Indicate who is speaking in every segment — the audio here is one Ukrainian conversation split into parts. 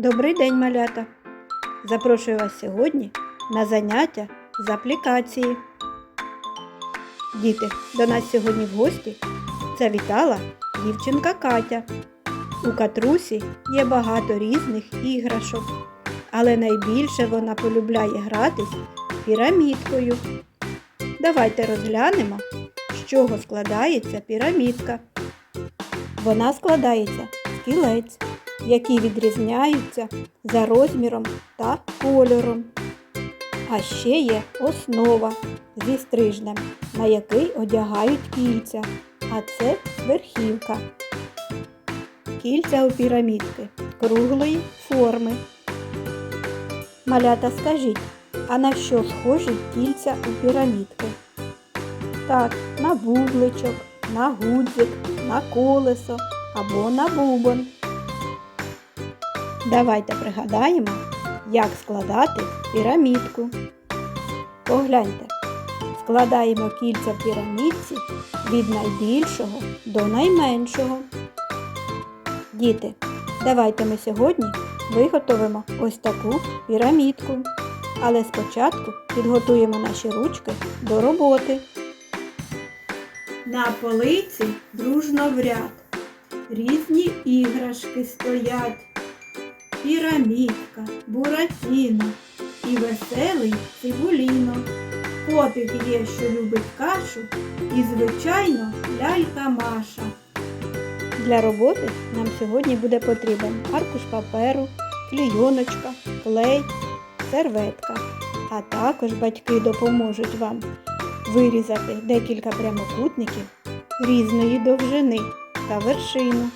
Speaker 1: Добрий день, малята! Запрошую вас сьогодні на заняття з аплікації. Діти, до нас сьогодні в гості завітала дівчинка Катя. У Катрусі є багато різних іграшок, але найбільше вона полюбляє гратись пірамідкою. Давайте розглянемо, з чого складається пірамідка. Вона складається з кілець, які відрізняються за розміром та кольором. А ще є основа зі стрижнем, на який одягають кільця, а це верхівка. Кільця у пірамідки круглої форми. Малята, скажіть, а на що схожі кільця у пірамідки? Так, на бубличок, на гудзик, на колесо або на бубон. Давайте пригадаємо, як складати пірамідку. Погляньте, складаємо кільця в пірамідці від найбільшого до найменшого. Діти, давайте ми сьогодні виготовимо ось таку пірамідку. Але спочатку підготуємо наші ручки до роботи. На полиці дружно в ряд. Різні іграшки стоять. Пірамідка, буратіно і веселий цибуліно. Котик є, що любить кашу, і, звичайно, лялька Маша. Для роботи нам сьогодні буде потрібен аркуш паперу, клійоночка, клей, серветка. А також батьки допоможуть вам вирізати декілька прямокутників різної довжини та вершину.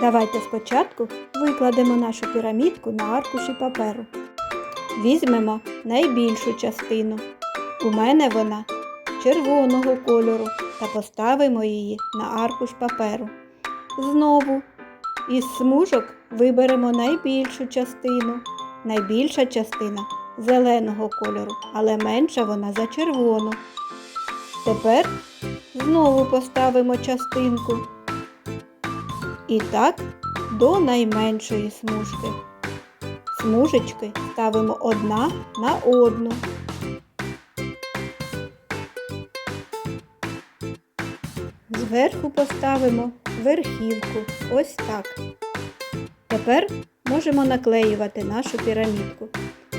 Speaker 1: Давайте спочатку викладемо нашу пірамідку на аркуші паперу. Візьмемо найбільшу частину. У мене вона червоного кольору та поставимо її на аркуш паперу. Знову із смужок виберемо найбільшу частину. Найбільша частина зеленого кольору, але менша вона за червону. Тепер знову поставимо частинку. І так до найменшої смужки. Смужечки ставимо одна на одну. Зверху поставимо верхівку. Ось так. Тепер можемо наклеювати нашу пірамідку.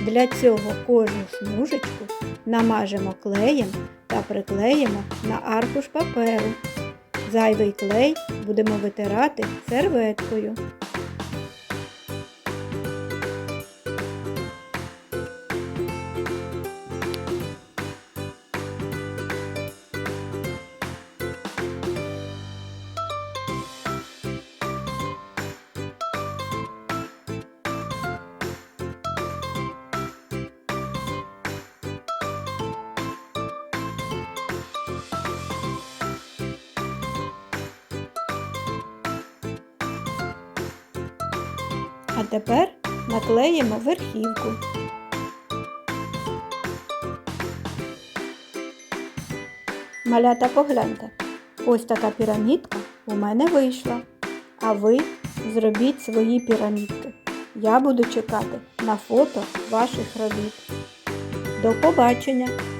Speaker 1: Для цього кожну смужечку намажемо клеєм та приклеїмо на аркуш паперу. Зайвий клей будемо витирати серветкою. А тепер наклеїмо верхівку. Малята погляньте. Ось така пірамідка у мене вийшла. А ви зробіть свої пірамідки. Я буду чекати на фото ваших робіт. До побачення!